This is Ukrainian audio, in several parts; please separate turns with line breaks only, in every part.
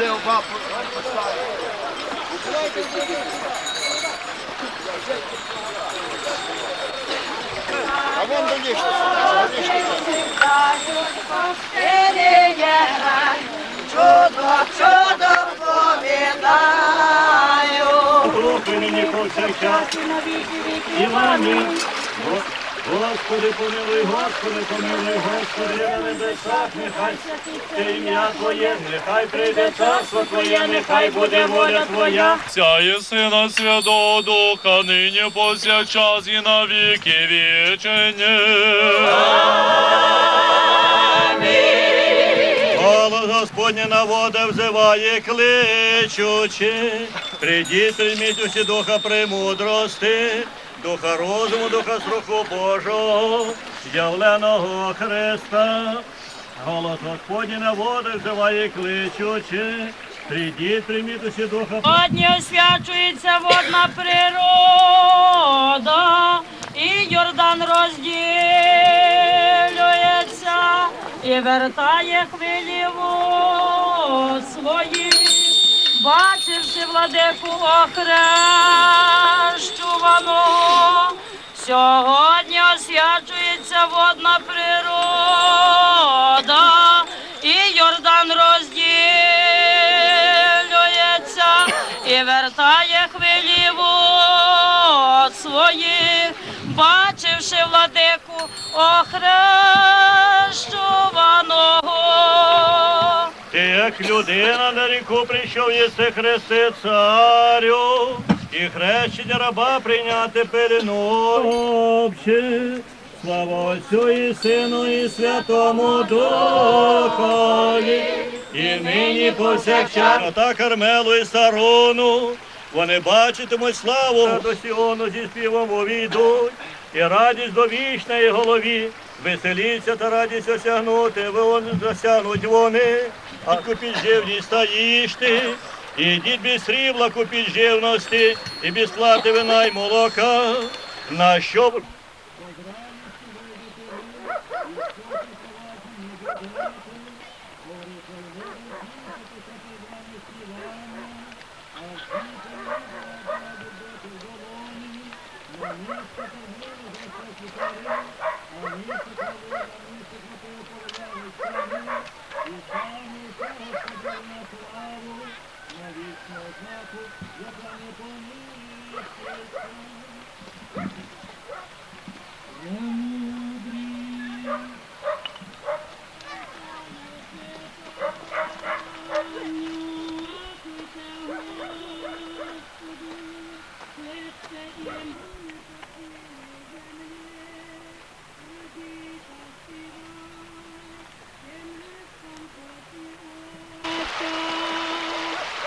Образив бабу. А вон до них
Чудо, чудо повідаю.
Духи нині повсякчас. І вами. Господи, помилуй, Господи, помилуй, Господи, на небесах, нехай те ім'я Твоє, нехай прийде царство Твоє, нехай буде воля Твоя.
Вся і Сина Святого Духа, нині повсякчас і на віки вічені.
Голос Господня на вода взиває, кличучи. Придіть, прийміть усі духа премудрости, духа розуму, духа страху Божого, явленого Христа. Голос Господня на вода взиває, кличучи. Придіть, прийміть усі духа
Сьогодні освячується водна природа, і Йордан розділюється, і вертає хвилі свої, бачивши владику охрещуваного. Сьогодні освячується водна природа, і Йордан розділюється, і вертає хвилі вод своїх, бачивши владику охрещуваного.
Ти як людина на ріку прийшов єси хрести царю, і хрещення раба прийняти пелену. Обще, слава Отцю і Сину і Святому Духові, і нині повсякчас. Та Кармелу і Сарону, вони бачитимуть славу до Сіону зі співом увійдуть, і радість до вічної голові. Веселіться та радість осягнути, вон засягнуть вони, а купіть живність та їжте. Ідіть без срібла, купіть живності, і без плати вина й молока. На що б-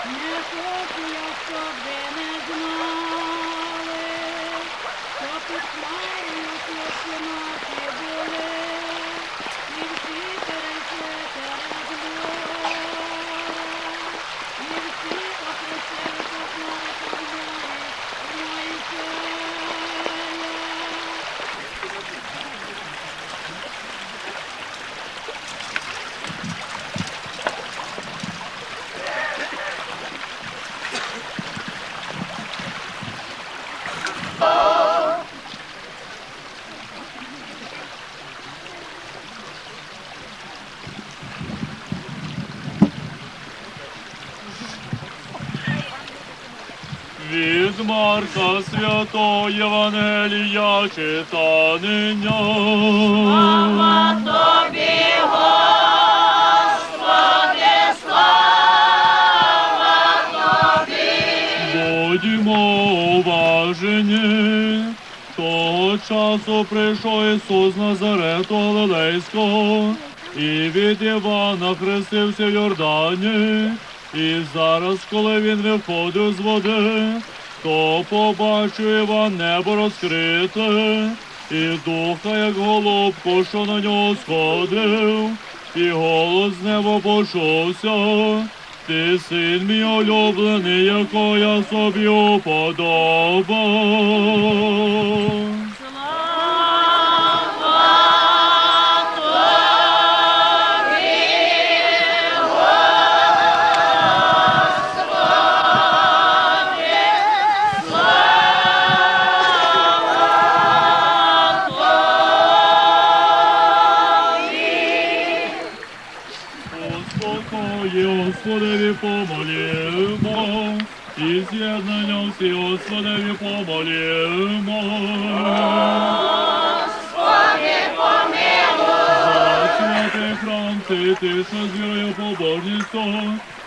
Не хочу я, щоб ви не знали, що під хмарою тишиноті були, і всі перейшли через горе, і всі охрестили тут на землі, Моїсея.
Від Марка Святого Євангелія читання.
Слава тобі, Господи, слава тобі.
Будьмо уважені. Того часу прийшов Ісус Назарету Галилейського і від Івана хрестився в Йордані. І зараз, коли він виходив з води, то побачив Іван небо розкрите, і духа, як голубку, що на нього сходив, і голос з неба почувся. Ти син мій улюблений, якого я собі уподобав. Храм цей ти, з вірою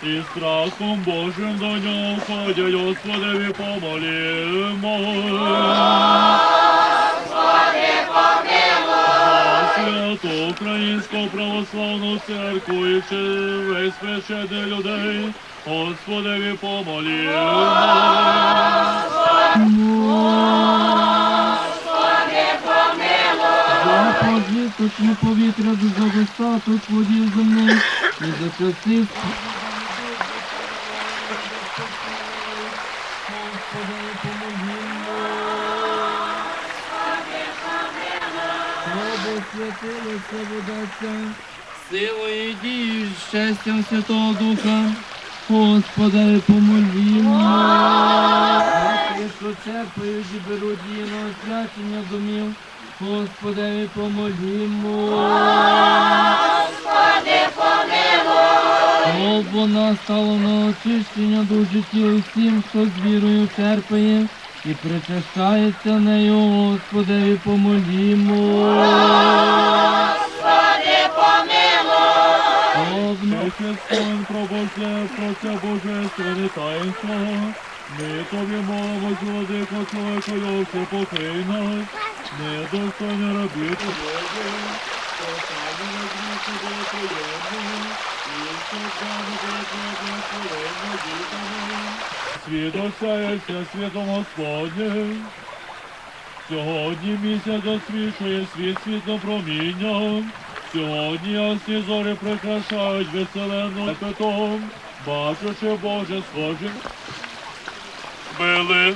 і страхом Божим до нього входять, Господеві помолімо. За святу Українську православну церкву і весь священих людей, Господеві помолімо.
За позвісточне повітря за достаток водів земних і за часів. Господи, помогімо. Щоб освятилося водаця, силою дією, щастям Святого Духа. Господи, помолімо. Що черпають і її на освячення домів. Господи, помолімо. Господи, помилуй. Щоб вона стала на очищення тіл всім, хто з вірою черпає і причащається нею, Господи, помолімо. Господи, помилуй.
Христом про Боже, про це божественне таїнство. Ми тобі молимось, владико, чоловіко, Йосе, покрий нас, недостойні рабі Твої, постави на гріхи було приємно, і було твоє благословення дітами. Світ осяється світом Господнім, Сьогодні місяць освічує світ світло промінням. Сьогодні ясні зорі прикрашають веселену петом, бачучи Боже схоже. Били.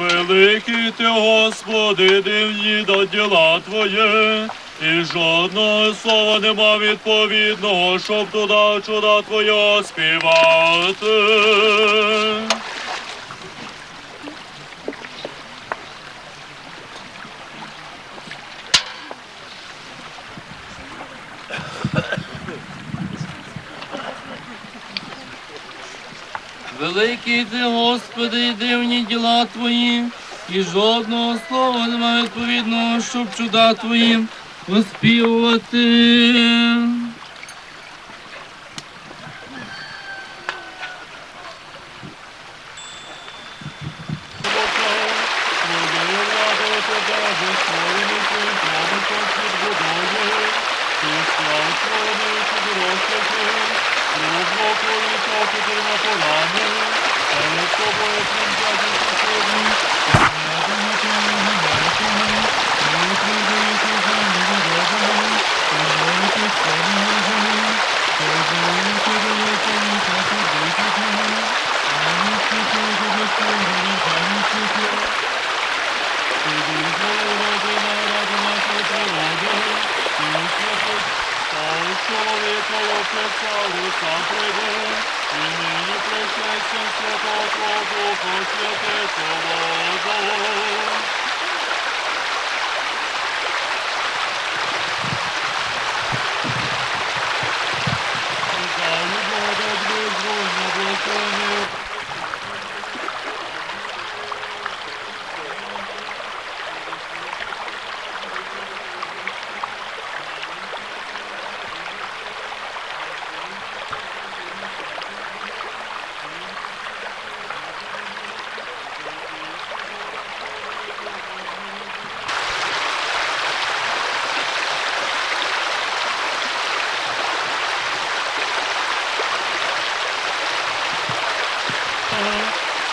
Великий ти, Господи, дивні до діла Твоє, і жодного слова нема відповідного, щоб туди чуда Твоє співати.
Великий ти, Господи, і дивні діла Твої, і жодного слова нема відповідного, щоб чуда Твої оспівувати.
Сам прийде, і нині пришестям святого Духа святого воду. Дай благодать визволення, благословення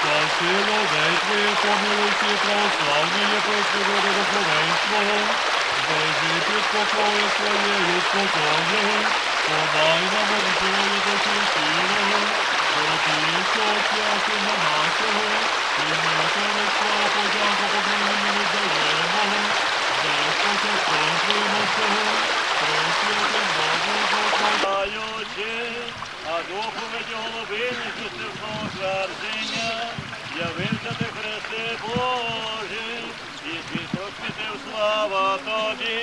Спасибо, дай Твоє православне Господи, духовенство, Божі під покою своєю спокою, подай нам здоров'я до тіло, до святи на нашого, і ми тебе славу подяку за спочатком Твоєму Отцю, пресвятим Богом Господь.
Даючи, а духу від головини чистивного твердження, явився ти Христе Божий, і світ розсвітив слава Тобі.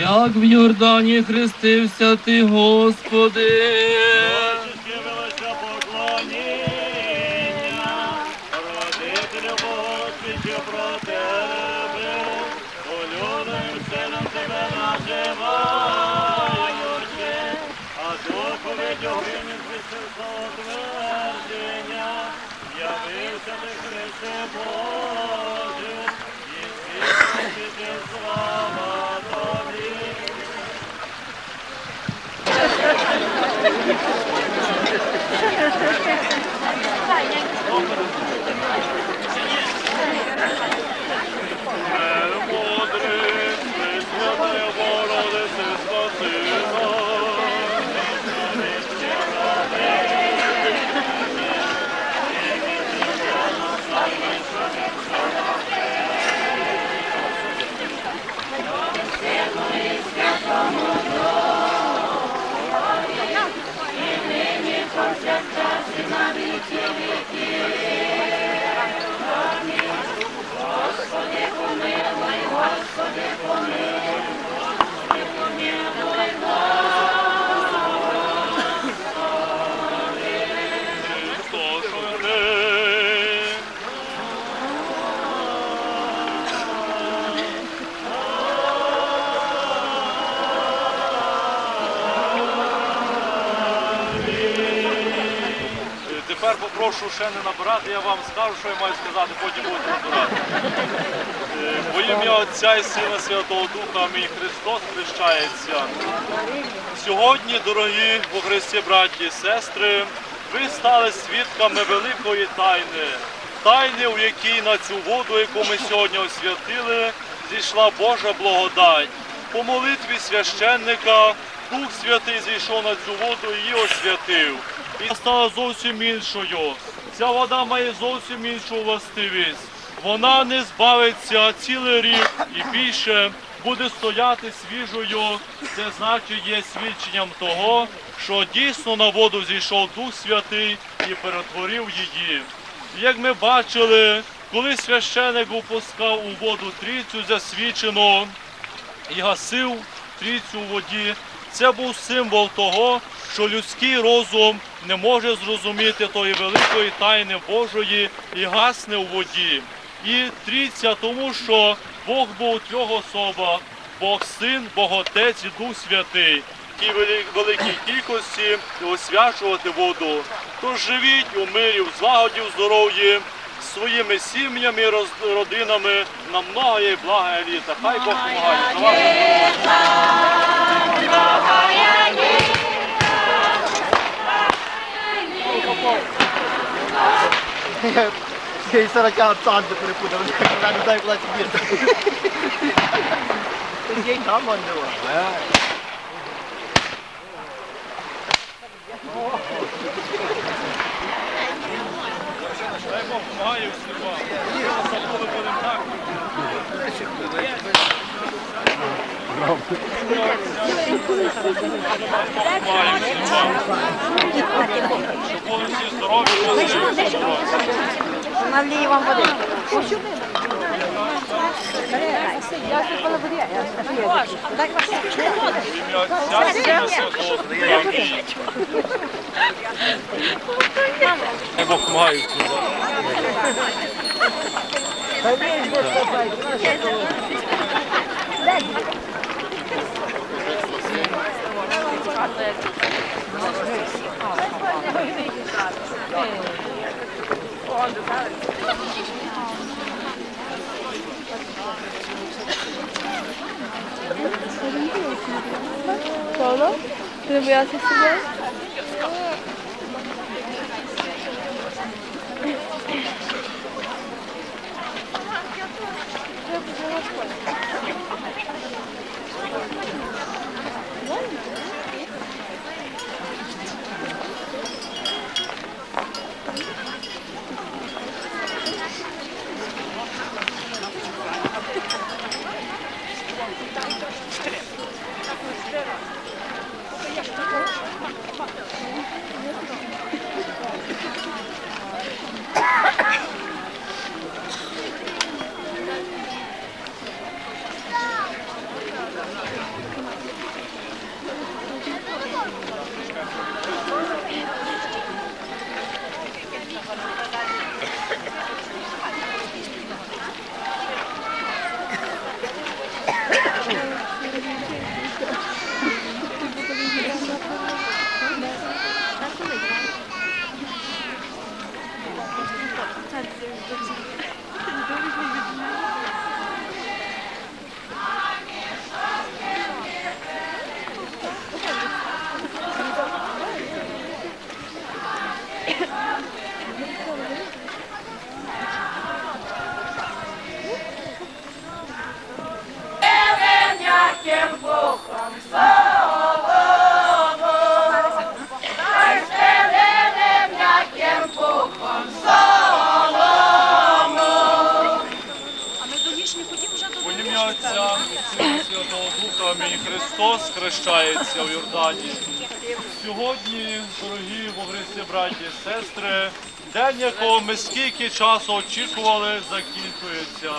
як в Йордані хрестився ти, Господи.
Христе Боже,
попрошу ще не набирати, я вам скажу, що я маю сказати, потім будете набирати. Е, Во ім'я Отця і Сина Святого Духа, амінь Христос хрещається. Сьогодні, дорогі во Христі, браті і сестри, ви стали свідками великої тайни. Тайни, у якій на цю воду, яку ми сьогодні освятили, зійшла Божа благодать. По молитві священника Дух Святий зійшов на цю воду і її освятив. І стала зовсім іншою. Ця вода має зовсім іншу властивість. Вона не збавиться цілий рік і більше буде стояти свіжою. Це значить є свідченням того, що дійсно на воду зійшов Дух Святий і перетворив її. Як ми бачили, коли священик опускав у воду трійцю засвічену і гасив трійцю у воді, це був символ того, що людський розум не може зрозуміти тої великої тайни Божої і гасне у воді. І трійця, тому що Бог був у трьох особах, Бог Син, Бог Отець і Дух Святий. Тій вели- великій кількості освячувати воду. Тож живіть у мирі, в злагоді, в здоров'ї, своїми сім'ями, родинами на многое і літа. Хай Бог помагає. За ваше здоров'я.
Скажи, сорока цанти перепутав, я не знаю, куди це бігти. Скажи, там он було.
Дай Бог помагає всім вам. Забули будемо так. Помагає всім вам. Щоб були всі здорові, були всі здорові.
Налій вам води.
Ім'я Отця, Сина, Святого Дай Doğru. Şimdi bu yansısı gel. Thank you. Скільки часу очікували, закінчується.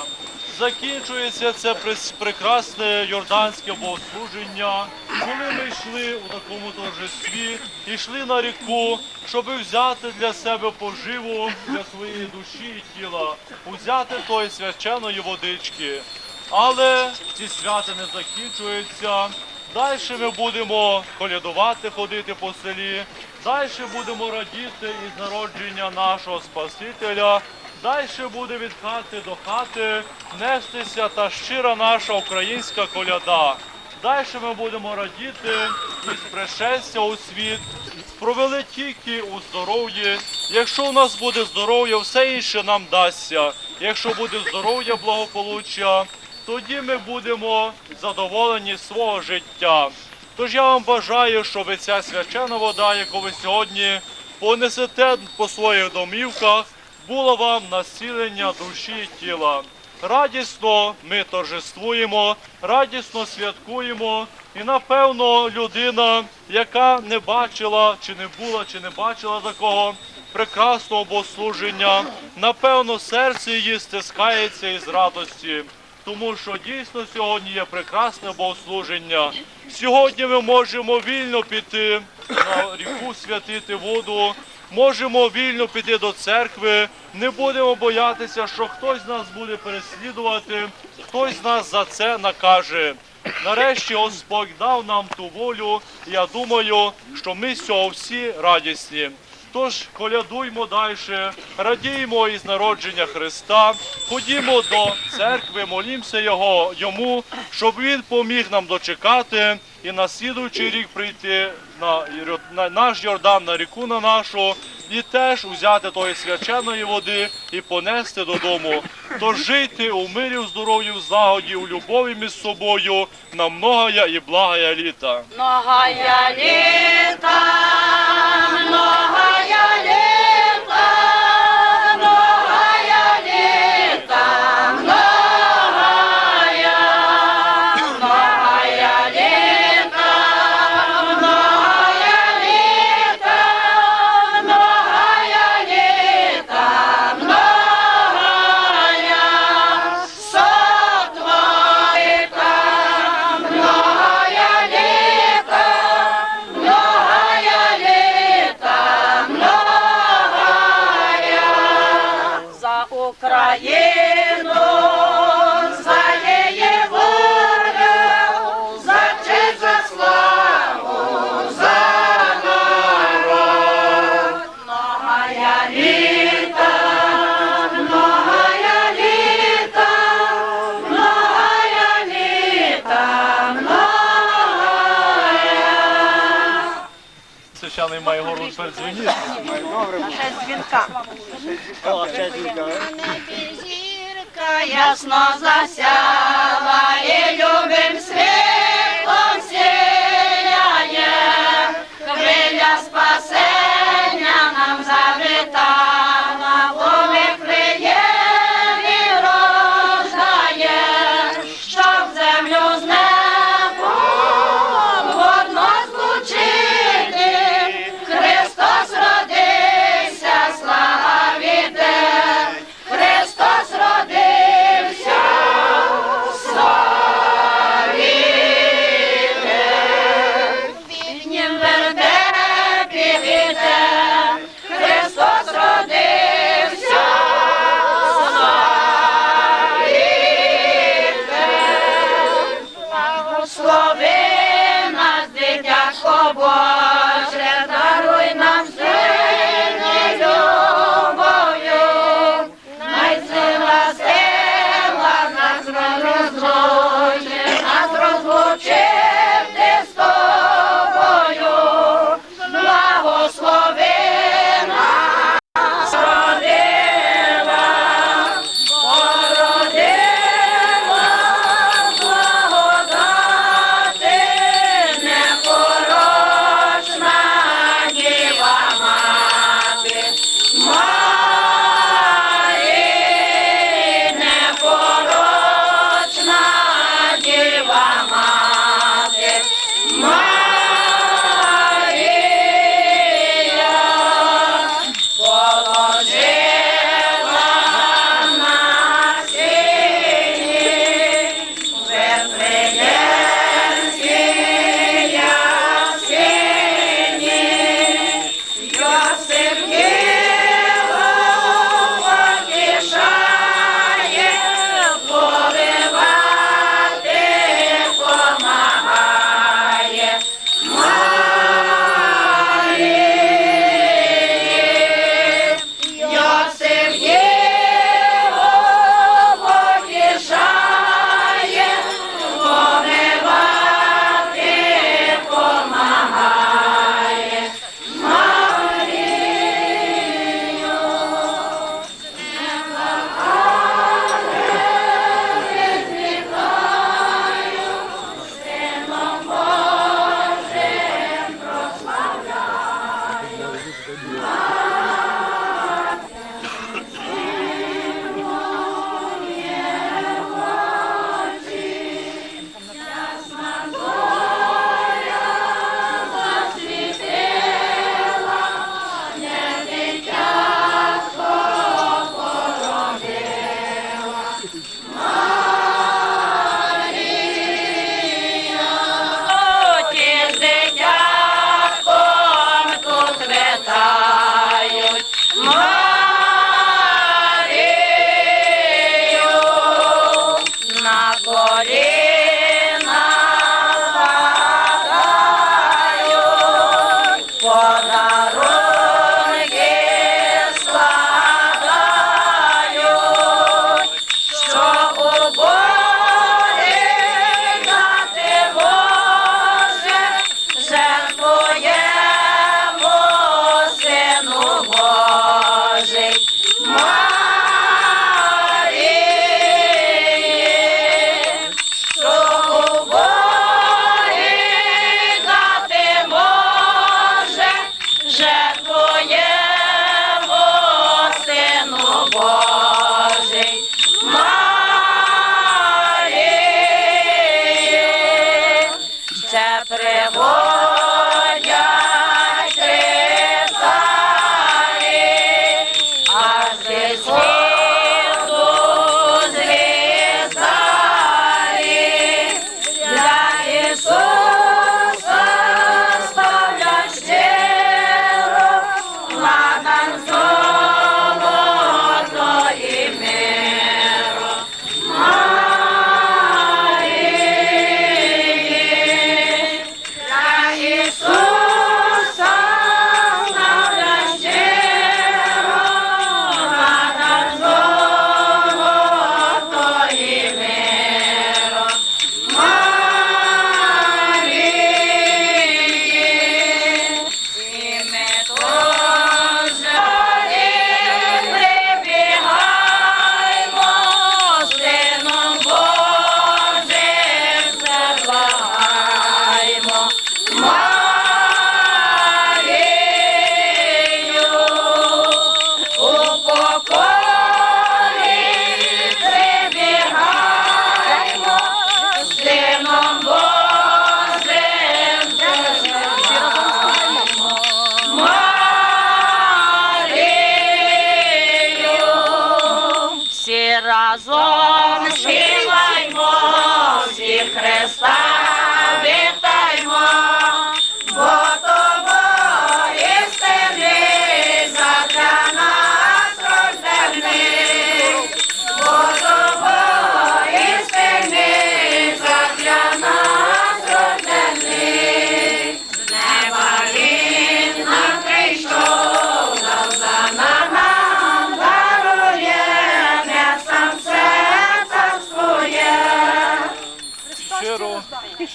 Закінчується це прекрасне йорданське богослуження, коли ми йшли у такому торжестві, йшли на ріку, щоб взяти для себе поживу для своєї душі і тіла, взяти тої свяченої водички. Але ці свята не закінчуються. Далі ми будемо колядувати, ходити по селі. Далі будемо радіти із народження нашого Спасителя. Далі буде від хати до хати нестися та щира наша українська коляда. Далі ми будемо радіти із пришестя у світ, провели тільки у здоров'ї. Якщо у нас буде здоров'я, все інше нам дасться. Якщо буде здоров'я, благополуччя, тоді ми будемо задоволені свого життя. Тож я вам бажаю, щоб ця свячена вода, яку ви сьогодні понесете по своїх домівках, була вам насілення душі і тіла. Радісно ми торжествуємо, радісно святкуємо. І напевно людина, яка не бачила, чи не була, чи не бачила такого прекрасного богослуження, напевно, серце її стискається із радості. Тому що дійсно сьогодні є прекрасне богослуження. Сьогодні ми можемо вільно піти на ріку святити воду, можемо вільно піти до церкви, не будемо боятися, що хтось нас буде переслідувати, хтось нас за це накаже. Нарешті Господь дав нам ту волю, і я думаю, що ми з цього всі радісні. Тож колядуймо далі, радіємо із народження Христа, ходімо до церкви, молімося Його, йому, щоб Він поміг нам дочекати і на слідуючий рік прийти на, на наш Йордан, на ріку на нашу, і теж узяти тої свяченої води і понести додому. Тож жити у мирі, у здоров'ї, в злагоді, у любові між собою на многая і благая літа.
Многая літа, многая
Зірка.
Ясно засяла і любим світлом сіяє, хвиля спасення нам завітала,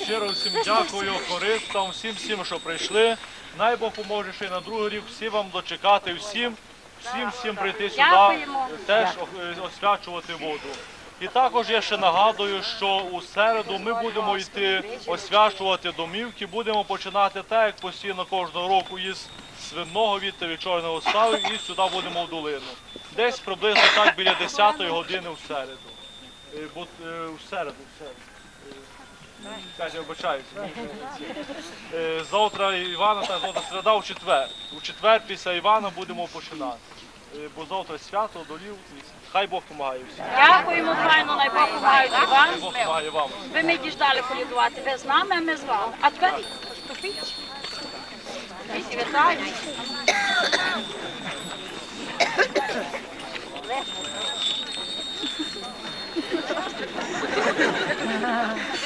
щиро всім дякую, хористам, всім всім, що прийшли. Най Бог поможе ще й на другий рік всі вам дочекати, всім, всім, всім прийти сюди, теж е, освячувати воду. І також я ще нагадую, що у середу ми будемо йти освячувати домівки, будемо починати так, як постійно кожного року із свиного віта від чорного стави і сюди будемо в долину. Десь приблизно так біля 10 години в середу. Е, Бо е, в середу, в середу. Каже, обичаюся. Е, Завтра Івана та завтра середа у четвер. У четвер після Івана будемо починати. Е, Бо завтра свято, долів, хай Бог допомагає всім.
Дякуємо, файно, най Бог помагають і вам.
Хай Бог допомагає вам.
Ви ми діждали полюдувати, ви з нами, а ми з вами. А тепер ступіть. Ступіть, вітаю.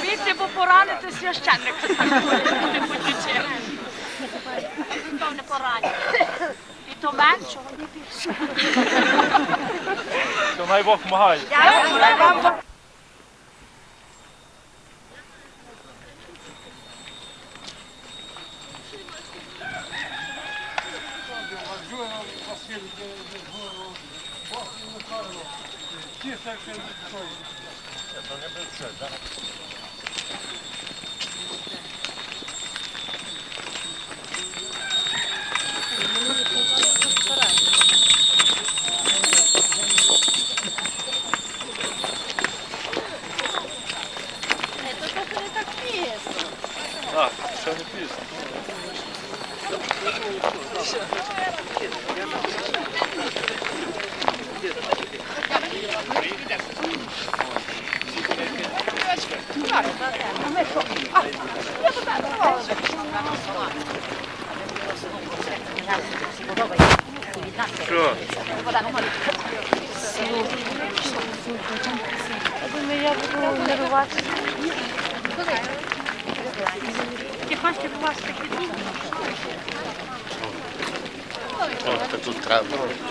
Дивіться, бо поранити священника. Не потіче. То не поранити. І то меншого, не більше.
Що най Бог допомагає.
Дякую вам.
Так, ще не пізно.
Bravo.